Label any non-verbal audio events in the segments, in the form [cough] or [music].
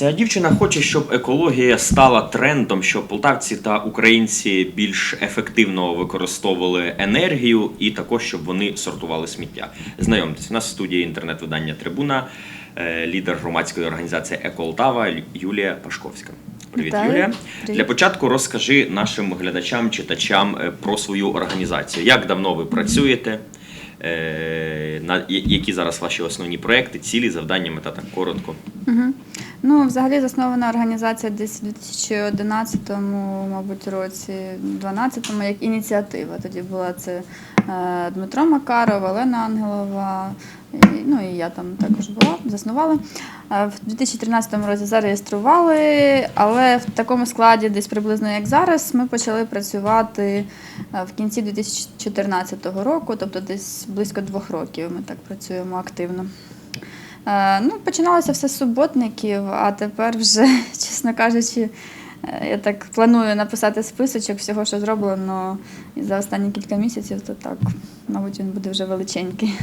Ця дівчина хоче, щоб екологія стала трендом, щоб полтавці та українці більш ефективно використовували енергію, і також щоб вони сортували сміття. Знайомтесь, у нас в студії інтернет-видання Трибуна, е, лідер громадської організації Еколтава Юлія Пашковська. Привіт, Вітаю. Юлія. Привіт. Для початку розкажи нашим глядачам, читачам е, про свою організацію. Як давно ви працюєте? Е, які зараз ваші основні проекти, цілі, завдання, мета так коротко. Угу. Ну, взагалі заснована організація десь у 2011, мабуть, році, 12-му, як ініціатива. Тоді була це е, Дмитро Макаров, Олена Ангелова, ну і я там також була, заснувала. Е, В 2013 році зареєстрували, але в такому складі, десь приблизно як зараз, ми почали працювати е, в кінці 2014 року, тобто десь близько двох років ми так працюємо активно. Е, Ну, починалося все з суботників, а тепер вже, [laughs] чесно кажучи, я так планую написати списочок всього, що зроблено і за останні кілька місяців, то так, мабуть, він буде вже величенький.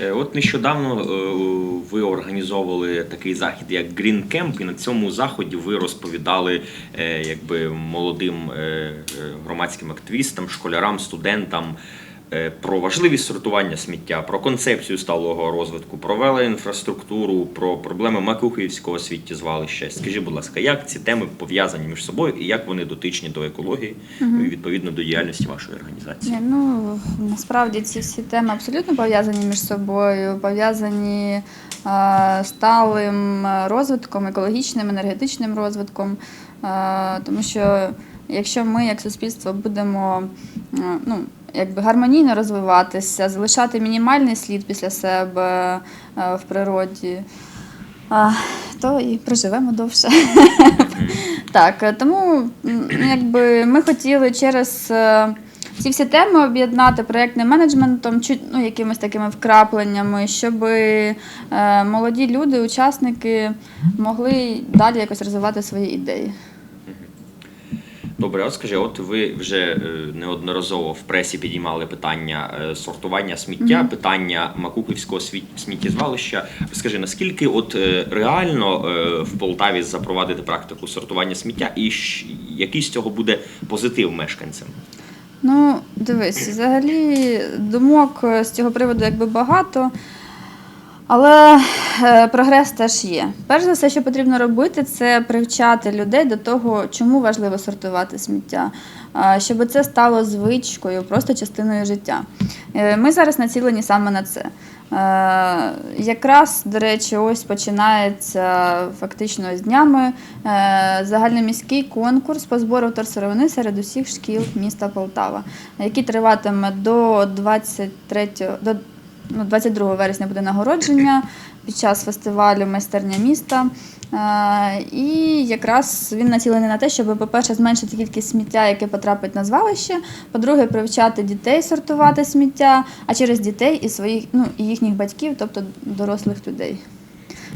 Е, От нещодавно е, ви організовували такий захід, як Green Camp, і на цьому заході ви розповідали е, якби молодим громадським активістам, школярам, студентам про важливість сортування сміття, про концепцію сталого розвитку, про велоінфраструктуру, про проблеми Макухівського сміттєзвалища. Скажіть, будь ласка, як ці теми пов'язані між собою і як вони дотичні до екології і відповідно до діяльності вашої організації? Ні, ну насправді ці всі теми абсолютно пов'язані між собою, пов'язані е, сталим розвитком, екологічним, енергетичним розвитком. Е, тому що якщо ми, як суспільство, будемо е, ну, якби гармонійно розвиватися, залишати мінімальний слід після себе е, в природі, то і проживемо довше. Так, е, тому якби ми хотіли через е, ці всі теми об'єднати проєктним менеджментом, ну, якимись такими вкрапленнями, щоб молоді люди, учасники могли далі якось розвивати свої ідеї. Добре, от скажи, от ви вже е, неодноразово в пресі підіймали питання е, сортування сміття, питання Макухівського світ- сміттєзвалища. Розкажи, наскільки от е, реально в Полтаві запровадити практику сортування сміття, і який з цього буде позитив мешканцям? Ну, дивись, взагалі думок з цього приводу якби багато. Але е, прогрес теж є. Перш за все, що потрібно робити, це привчати людей до того, чому важливо сортувати сміття, е, щоб це стало звичкою, просто частиною життя. Е, Ми зараз націлені саме на це. Якраз, до речі, ось починається фактично з днями загальноміський конкурс по збору вторсировини серед усіх шкіл міста Полтава, який триватиме до 23, до ну, 22 вересня буде нагородження під час фестивалю майстерня міста. Е, І якраз він націлений на те, щоб, по-перше, зменшити кількість сміття, яке потрапить на звалище. По-друге, привчати дітей сортувати сміття, а через дітей і своїх ну, і їхніх батьків, тобто дорослих людей.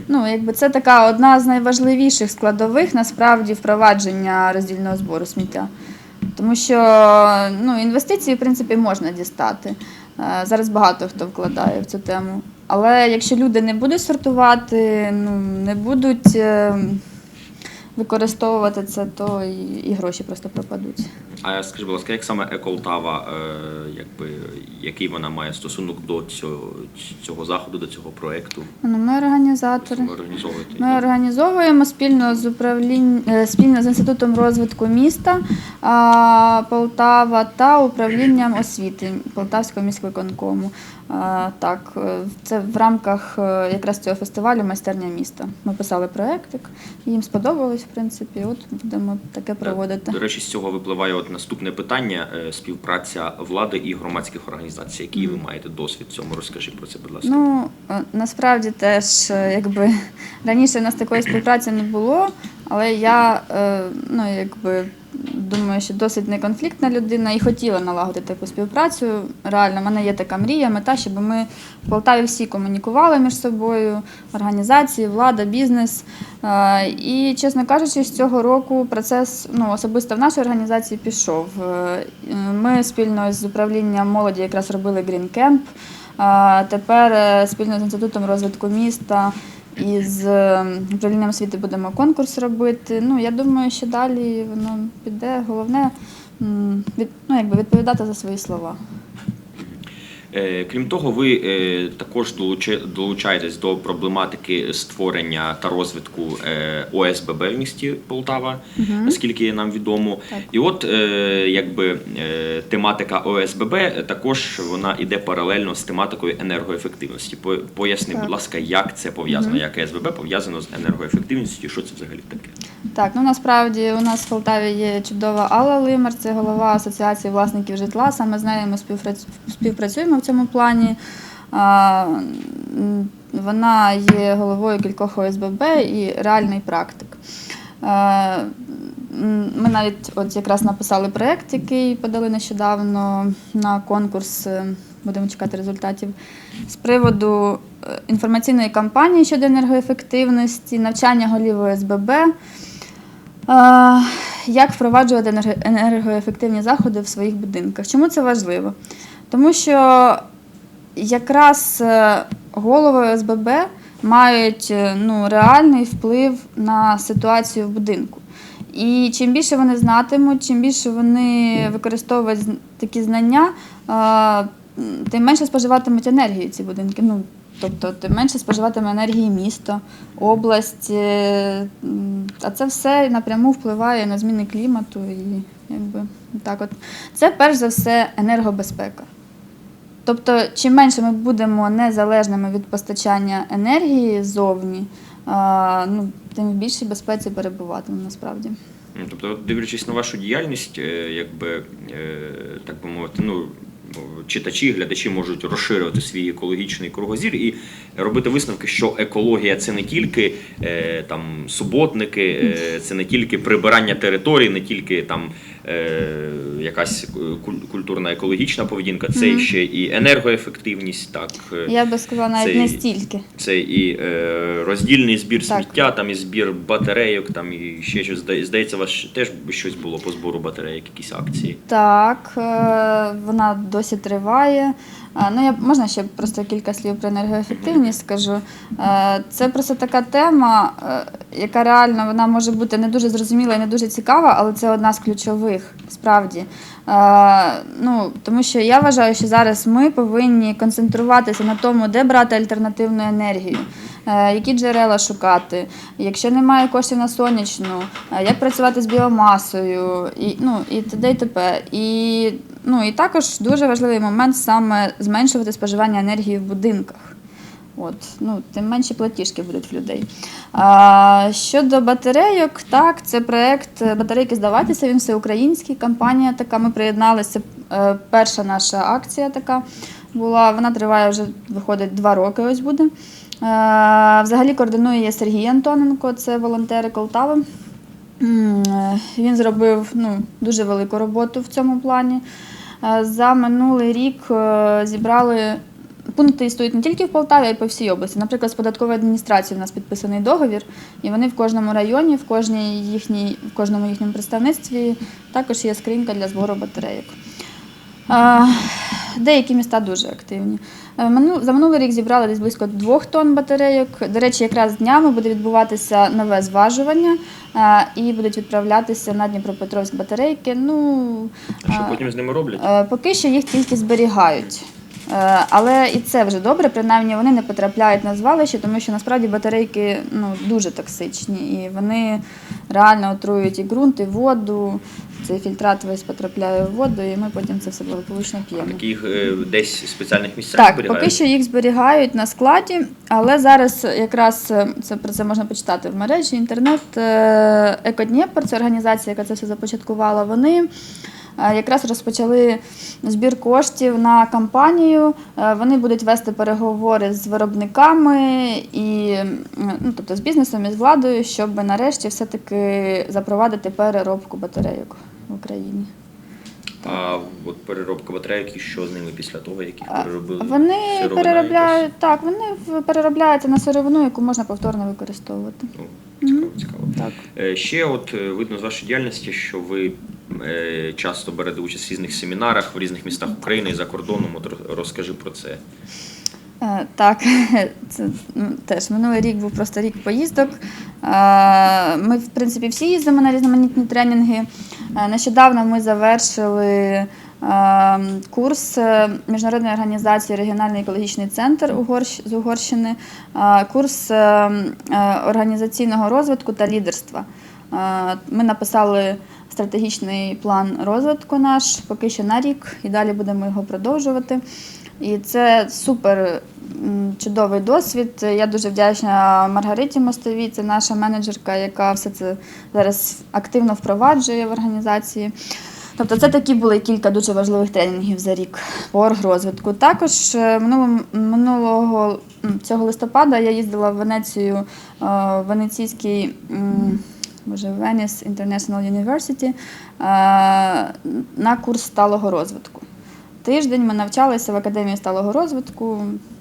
Ну, якби це така одна з найважливіших складових насправді впровадження роздільного збору сміття. Тому що ну, інвестиції, в принципі, можна дістати. Е, Зараз багато хто вкладає в цю тему. Але якщо люди не будуть сортувати, ну, не будуть е, використовувати це, то і, і гроші просто пропадуть. А скажи, будь ласка, як саме Еколтава, е, якби який вона має стосунок до цього, цього заходу, до цього проекту? Ну, ми організатори. Ви організовуєте? Ми організовуємо спільно з управлінь... е, спільно з інститутом розвитку міста Полтава та управлінням освіти Полтавського міськвиконкому. Так, е, це в рамках е, якраз цього фестивалю майстерня міста. Ми писали проєктик, їм сподобалось, в принципі. От будемо таке проводити. До речі, з цього випливає от наступне питання: е, співпраця влади і громадських організацій. Який ви маєте досвід в цьому? Розкажи про це, будь ласка. Ну, е, насправді теж, е, якби [laughs] раніше у нас такої співпраці не було, але я е, ну, якби, думаю, що досить неконфліктна людина і хотіла налагодити таку співпрацю. Реально, в мене є така мрія, мета, щоб ми в Полтаві всі комунікували між собою, організації, влада, бізнес. Е, І, чесно кажучи, з цього року процес ну, особисто в нашій організації пішов. Е, Ми спільно з управлінням молоді якраз робили Camp. Тепер е, спільно з інститутом розвитку міста і з е, управлінням освіти будемо конкурс робити. Ну я думаю, що далі воно піде. Головне ну, якби відповідати за свої слова. Е, Крім того, ви е, також долучаєтесь до проблематики створення та розвитку е, ОСББ в місті Полтава, наскільки нам відомо. Так. І от якби тематика ОСББ також вона іде паралельно з тематикою енергоефективності. Поясни, Так. будь ласка, як це пов'язано, як ОСББ пов'язано з енергоефективністю, що це взагалі таке? Так, ну насправді у нас в Полтаві є чудова Алла Лимар, це голова Асоціації власників житла. Саме з нею ми співпрацю- співпрацюємо в цьому плані. Вона є головою кількох ОСББ і реальний практик. Ми навіть от якраз написали проєкт, який подали нещодавно на конкурс. е, Будемо чекати результатів з приводу е, інформаційної кампанії щодо енергоефективності, навчання голів ОСББ. Як впроваджувати енергоефективні заходи в своїх будинках? Чому це важливо? Тому що якраз е, голови ОСББ мають е, ну, реальний вплив на ситуацію в будинку. І чим більше вони знатимуть, чим більше вони використовують такі знання, е, тим менше споживатимуть енергії ці будинки. Ну, тобто, тим менше споживатиме енергії місто, область. А це все напряму впливає на зміни клімату. І, якби, так от. Це перш за все енергобезпека. Тобто, чим менше ми будемо незалежними від постачання енергії ззовні, ну, тим в більшій безпеці перебуватимемо насправді. Тобто, дивлячись на вашу діяльність, е, якби е, так би мовити, ну читачі, глядачі можуть розширювати свій екологічний кругозір і робити висновки, що екологія це не тільки е, там суботники, це не тільки прибирання територій, не тільки там якась куль- культурна екологічна поведінка, це Мгм. ще і енергоефективність, так. е, Я би сказала навіть Це не стільки. Це і е, роздільний збір Так. сміття, там і збір батарейок, там і ще щось. Здається, у вас теж щось було по збору батарейок, якісь акції. Так, е, вона досі триває. Ну, я можна ще просто кілька слів про енергоефективність скажу. Е, Це просто така тема, е, яка реально вона може бути не дуже зрозуміла і не дуже цікава, але це одна з ключових справді. Е, Ну, тому що я вважаю, що зараз ми повинні концентруватися на тому, де брати альтернативну енергію. Е, Які джерела шукати, якщо немає коштів на сонячну, е, як працювати з біомасою, і, ну, і т.д. і т.п. І, ну, і також дуже важливий момент саме зменшувати споживання енергії в будинках. От, ну, тим менші платіжки будуть в людей. А, щодо батарейок, так, це проєкт батарейки здаватися, він всеукраїнський, компанія така. Ми приєдналися. Е, перша наша акція така була. Вона триває вже, виходить, два роки. Ось буде. Е, взагалі координує Сергій Антоненко, це волонтери Колтави. Е, Він зробив ну, дуже велику роботу в цьому плані. Е, За минулий рік зібрали пункти існують не тільки в Полтаві, а й по всій області. Наприклад, з податковою адміністрацією у нас підписаний договір, і вони в кожному районі, в, кожній їхній, в кожному їхньому представництві також є скринька для збору батарейок. Деякі міста дуже активні. Е, За минулий рік зібрали десь близько двох тонн батарейок. До речі, якраз днями буде відбуватися нове зважування е, і будуть відправлятися на Дніпропетровськ батарейки. Ну, А що е, потім з ними роблять? Поки що їх тільки зберігають. Але і це вже добре, принаймні вони не потрапляють на звалище, тому що насправді батарейки ну, дуже токсичні і вони реально отруюють і ґрунт, і воду. Цей фільтрат весь потрапляє в воду, і ми потім це все благополучно п'ємо. Так їх е, десь в спеціальних місцях Так, зберігають? поки що їх зберігають на складі, але зараз якраз е, це про це можна почитати в мережі, інтернет. е, Екодніпр, це організація, яка це все започаткувала. Вони якраз розпочали збір коштів на кампанію. Е, Вони будуть вести переговори з виробниками і ну, тобто з бізнесом і з владою, щоб нарешті все-таки запровадити переробку батарейок в Україні. А от переробка батарейок, і що з ними після того, як їх переробили? Вони Сировина переробляють так, вони переробляються на сировину, яку можна повторно використовувати. якась? Ну, цікаво, цікаво. Так. Е, Ще от е, видно з вашої діяльності, що ви е, часто берете участь в різних семінарах в різних містах України і за кордоном. От розкажи про це. Е, Так, [laughs] це теж минулий рік був просто рік поїздок. Е, Ми, в принципі, всі їздимо на різноманітні тренінги. Нещодавно ми завершили курс Міжнародної організації Регіональний екологічний центр з Угорщини, курс організаційного розвитку та лідерства. Ми написали стратегічний план розвитку наш поки що на рік, і далі будемо його продовжувати. І це супер чудовий досвід. Я дуже вдячна Маргариті Мостовій, це наша менеджерка, яка все це зараз активно впроваджує в організації. Тобто це такі були кілька дуже важливих тренінгів за рік по оргрозвитку. Також е, минулого, минулого цього листопада я їздила в Венецію е, в венеційський м, боже, Venice International University е, на курс сталого розвитку. Тиждень ми навчалися в академії сталого розвитку,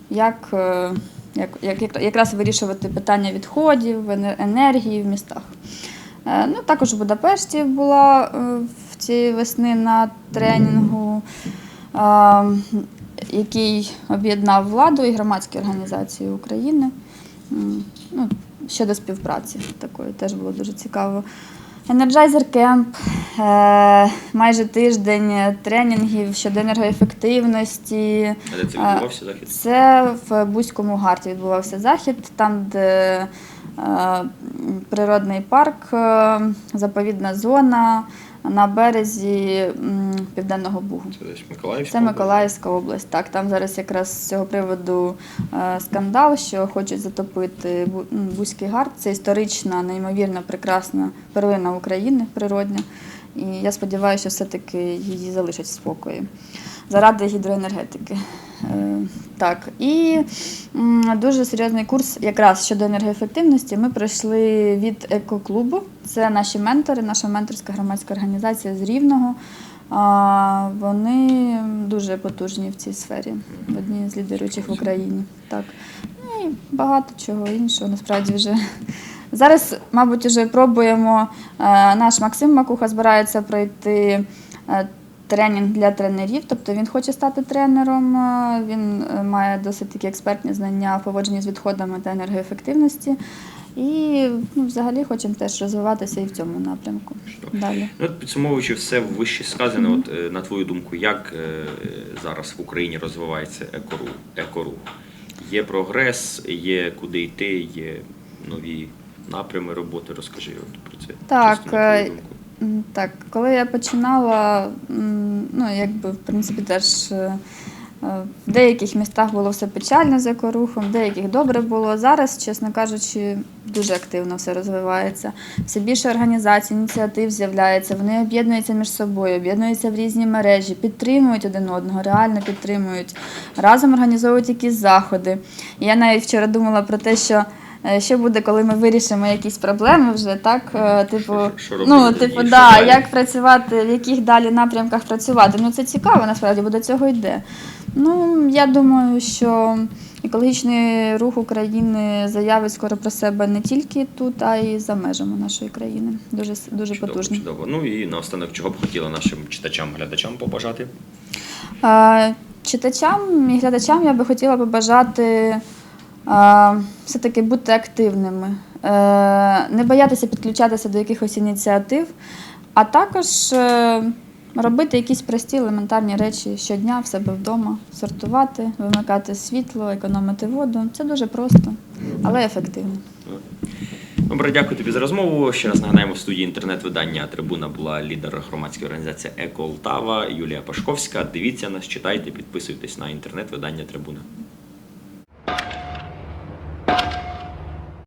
як, е, як, як, як- якраз вирішувати питання відходів, енергії в містах. Е, Ну, також в Будапешті була в цієї весни на тренінгу, який об'єднав владу і громадські організації України. Ну, щодо співпраці такої теж було дуже цікаво. Energizer Camp, е, майже тиждень тренінгів щодо енергоефективності. А де це відбувався захід? Це в Бузькому гарті відбувався захід, там, де е, природний парк, е, заповідна зона на березі м, Південного Бугу. Це десь Миколаївська. Це Миколаївська область. Так, там зараз якраз з цього приводу е, скандал, що хочуть затопити Бу- м, Бузький гард. Це історична, неймовірно прекрасна перлина України природня. І я сподіваюся, що все-таки її залишать в спокої заради гідроенергетики. Е, Так, і дуже серйозний курс якраз щодо енергоефективності. Ми пройшли від екоклубу. Це наші ментори, наша менторська громадська організація з Рівного. А, Вони дуже потужні в цій сфері, одні з лідируючих в Україні. Так. Ну і багато чого іншого, насправді вже. Зараз, мабуть, вже пробуємо. е, Наш Максим Макуха збирається пройти е, тренінг для тренерів, тобто він хоче стати тренером. е, Він е, має досить такі експертні знання в поводженні з відходами та енергоефективності. І ну, взагалі хочемо теж розвиватися і в цьому напрямку. Чудово. Далі. Ну, от підсумовуючи все вище сказане, от, е, на твою думку, як е, зараз в Україні розвивається екорух? екорух? Є прогрес, є куди йти, є нові напрями роботи. Розкажи от про це. Так, Чисто Так, коли я починала, ну якби в принципі теж е, е, в деяких містах було все печально з екорухом, в деяких добре було. Зараз, чесно кажучи, дуже активно все розвивається. Все більше організацій, ініціатив з'являється, вони об'єднуються між собою, об'єднуються в різні мережі, підтримують один одного, реально підтримують, разом організовують якісь заходи. Я навіть вчора думала про те, що. Е, Що буде, коли ми вирішимо якісь проблеми вже, так? е, Типу, Що- що ну, типу, да, далі? як працювати, в яких далі напрямках працювати. Ну, це цікаво, насправді, бо до цього йде. Ну, я думаю, що екологічний рух України заявить скоро про себе не тільки тут, а й за межами нашої країни. Дуже, дуже Чудово, потужно. чудово. Ну і наостанок, чого б хотіла нашим читачам, глядачам побажати? Е, Читачам і глядачам я би хотіла побажати все-таки бути активними, е, не боятися підключатися до якихось ініціатив, а також е, робити якісь прості елементарні речі щодня в себе вдома, сортувати, вимикати світло, економити воду. Це дуже просто, але ефективно. Добре, дякую тобі за розмову. Ще раз нагадаємо, в студії інтернет-видання Трибуна була лідер громадської організації Еко Олтава Юлія Пашковська. Дивіться нас, читайте, підписуйтесь на інтернет-видання Трибуна.